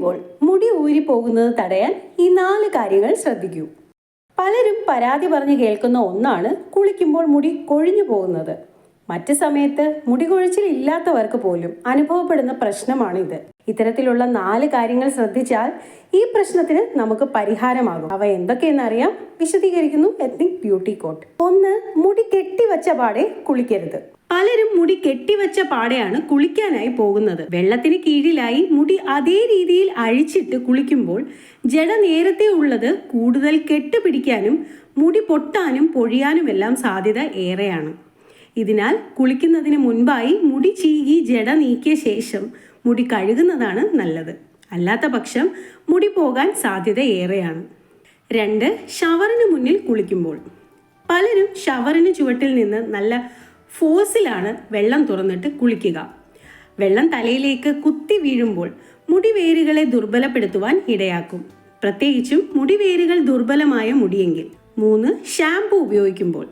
കുളിക്കുമ്പോൾ മുടി ഊരി പോകുന്നത് തടയാൻ ഈ നാല് കാര്യങ്ങൾ ശ്രദ്ധിക്കൂ. പലരും പരാതി പറഞ്ഞ് കേൾക്കുന്ന ഒന്നാണ് കുളിക്കുമ്പോൾ മുടി കൊഴിഞ്ഞു പോകുന്നത്. മറ്റു സമയത്ത് മുടി കൊഴിച്ചിൽ ഇല്ലാത്തവർക്ക് പോലും അനുഭവപ്പെടുന്ന പ്രശ്നമാണിത്. ഇത്തരത്തിലുള്ള നാല് കാര്യങ്ങൾ ശ്രദ്ധിച്ചാൽ ഈ പ്രശ്നത്തിന് നമുക്ക് പരിഹാരമാകും. അവ എന്തൊക്കെയെന്നറിയാം? വിശദീകരിക്കുന്നു എത്നിക് ബ്യൂട്ടി കോട്ട് ഒന്ന് മുടി കെട്ടിവച്ച പാടെ കുളിക്കരുത്. പലരും മുടി കെട്ടിവച്ച പാടെയാണ് കുളിക്കാനായി പോകുന്നത്. വെള്ളത്തിന് കീഴിലായി മുടി അതേ രീതിയിൽ അഴിച്ചിട്ട് കുളിക്കുമ്പോൾ ജട നേരത്തെ ഉള്ളത് കൂടുതൽ കെട്ടുപിടിക്കാനും മുടി പൊട്ടാനും പൊഴിയാനുമെല്ലാം സാധ്യത ഏറെയാണ്. ഇതിനാൽ കുളിക്കുന്നതിന് മുൻപായി മുടി ചീകി ജട നീക്കിയ ശേഷം മുടി കഴുകുന്നതാണ് നല്ലത്. അല്ലാത്ത പക്ഷം മുടി പോകാൻ സാധ്യത ഏറെയാണ്. രണ്ട് ഷവറിന് മുന്നിൽ കുളിക്കുമ്പോൾ. പലരും ഷവറിന് ചുവട്ടിൽ നിന്ന് നല്ല ഫോഴ്സിലാണ് വെള്ളം തുറന്നിട്ട് കുളിക്കുക. വെള്ളം തലയിലേക്ക് കുത്തി വീഴുമ്പോൾ മുടിവേരുകളെ ദുർബലപ്പെടുത്തുവാൻ ഇടയാക്കും. പ്രത്യേകിച്ചും മുടിവേരുകൾ ദുർബലമായ മുടിയെങ്കിൽ. മൂന്ന് ഷാംപൂ ഉപയോഗിക്കുമ്പോൾ.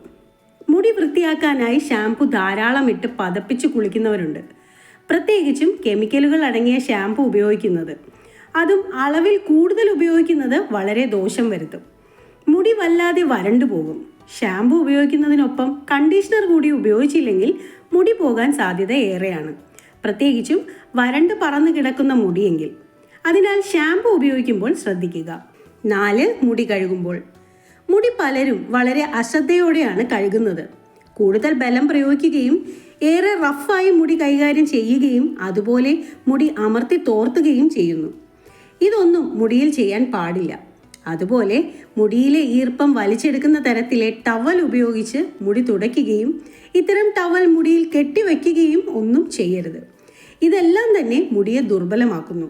മുടി വൃത്തിയാക്കാനായി ഷാംപൂ ധാരാളം ഇട്ട് പതപ്പിച്ച് കുളിക്കുന്നവരുണ്ട്. പ്രത്യേകിച്ചും കെമിക്കലുകൾ അടങ്ങിയ ഷാംപൂ ഉപയോഗിക്കുന്നത്. അതും അളവിൽ കൂടുതൽ ഉപയോഗിക്കുന്നത് വളരെ ദോഷം വരുത്തും. മുടി വല്ലാതെ വരണ്ടു പോകും. ഷാമ്പു ഉപയോഗിക്കുന്നതിനൊപ്പം കണ്ടീഷണർ കൂടി ഉപയോഗിച്ചില്ലെങ്കിൽ മുടി പോകാൻ സാധ്യത ഏറെയാണ്. പ്രത്യേകിച്ചും വരണ്ട് പറന്നു കിടക്കുന്ന മുടിയെങ്കിൽ. അതിനാൽ ഷാമ്പു ഉപയോഗിക്കുമ്പോൾ ശ്രദ്ധിക്കുക. നാല് മുടി കഴുകുമ്പോൾ. മുടി പലരും വളരെ അശ്രദ്ധയോടെയാണ് കഴുകുന്നത്. കൂടുതൽ ബലം പ്രയോഗിക്കുകയും ഏറെ റഫായി മുടി കൈകാര്യം ചെയ്യുകയും അതുപോലെ മുടി അമർത്തി തോർത്തുകയും ചെയ്യുന്നു. ഇതൊന്നും മുടിയിൽ ചെയ്യാൻ പാടില്ല. അതുപോലെ മുടിയിലെ ഈർപ്പം വലിച്ചെടുക്കുന്ന തരത്തിലെ ടവൽ ഉപയോഗിച്ച് മുടി തുടയ്ക്കുകയും ഇത്തരം ടവൽ മുടിയിൽ കെട്ടിവെക്കുകയും ഒന്നും ചെയ്യരുത്. ഇതെല്ലാം തന്നെ മുടിയെ ദുർബലമാക്കുന്നു.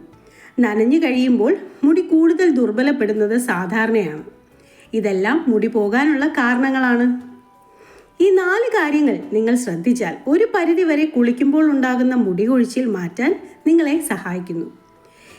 നനഞ്ഞു കഴിയുമ്പോൾ മുടി കൂടുതൽ ദുർബലപ്പെടുന്നത് സാധാരണയാണ്. ഇതെല്ലാം മുടി പോകാനുള്ള കാരണങ്ങളാണ്. ഈ നാല് കാര്യങ്ങൾ നിങ്ങൾ ശ്രദ്ധിച്ചാൽ ഒരു പരിധിവരെ കുളിക്കുമ്പോൾ ഉണ്ടാകുന്ന മുടി കൊഴിച്ചിൽ മാറ്റാൻ നിങ്ങളെ സഹായിക്കുന്നു.